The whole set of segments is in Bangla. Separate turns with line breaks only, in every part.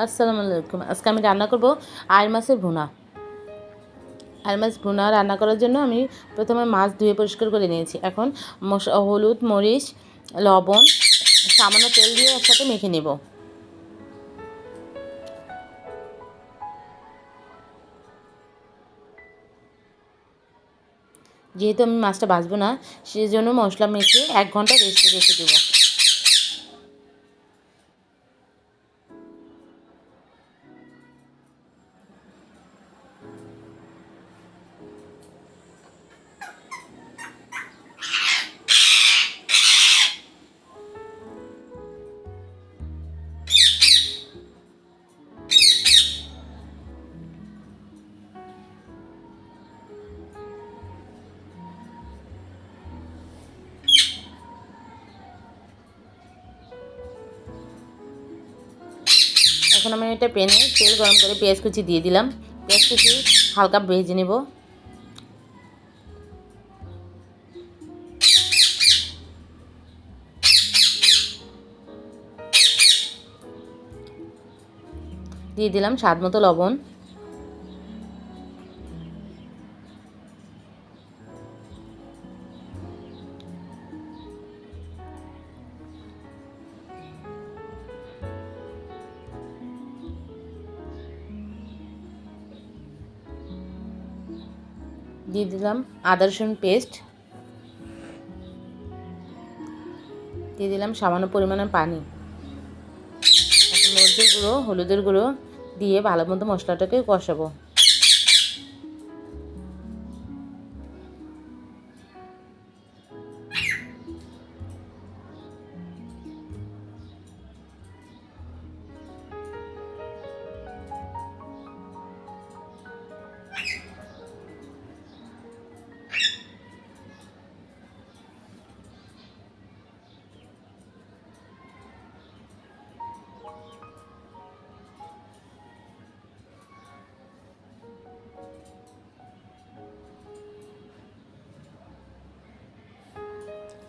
আসসালামু আলাইকুম। আজকে আমি রান্না করব আইর মাছের ভুনা। আইর মাছ ভুনা রান্না করার জন্য আমি প্রথমে মাছ ধুয়ে পরিষ্কার করে নিয়েছি। এখন মশ হলুদ, মরিচ, লবণ, সামান্য তেল দিয়ে একসাথে মেখে নেব। যেহেতু আমি মাছটা ভাজবো না সেই জন্য মশলা মেখে এক ঘণ্টা রেস্টে রেখে দেবো। এখন আমি এটা প্যানে তেল গরম করে পেঁয়াজ কুচি দিয়ে দিলাম। পেঁয়াজ কুচি হালকা ভেজে নেব। দিয়ে দিলাম স্বাদ মতো লবণ। দিয়ে দিলাম আদা রসুন পেস্ট দিয়ে দিলাম সামান্য পরিমাণে পানি। মরিচের গুঁড়ো, হলুদের গুঁড়ো দিয়ে ভালো মতো মশলাটাকে কষাবো।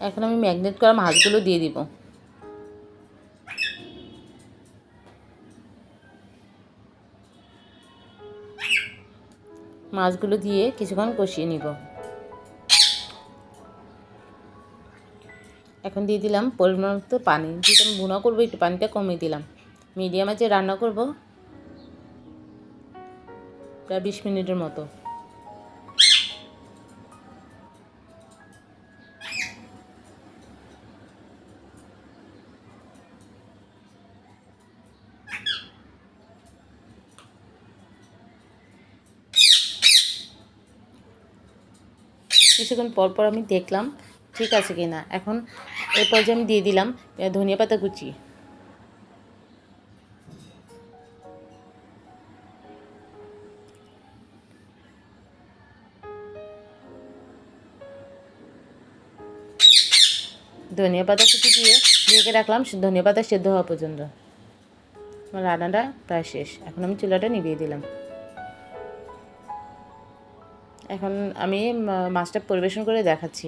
এখন আমি ম্যাগনেট করা মাছগুলো দিয়ে দিব। মাছগুলো দিয়ে কিছুক্ষণ কষিয়ে নিব। এখন দিয়ে দিলাম পরিমাণ মতো পানি। যেটা আমি ভুনা করব, একটু পানিটা কমিয়ে দিলাম। মিডিয়াম আছে রান্না করব, প্রায় বিশ মিনিটের মতো। কিছুক্ষণ পর পর আমি দেখলাম ঠিক আছে কি না। এখন এই পর্যায়ে আমি দিয়ে দিলাম ধনিয়া পাতা কুচি। ধনিয়া পাতা কুচি দিয়ে ঢেকে রাখলাম ধনিয়া পাতা সেদ্ধ হওয়া পর্যন্ত। আমার রান্নাটা প্রায় শেষ। এখন আমি চুলাটা নিভিয়ে দিলাম। এখন আমি মাছটা পরিবেশন করে দেখাচ্ছি।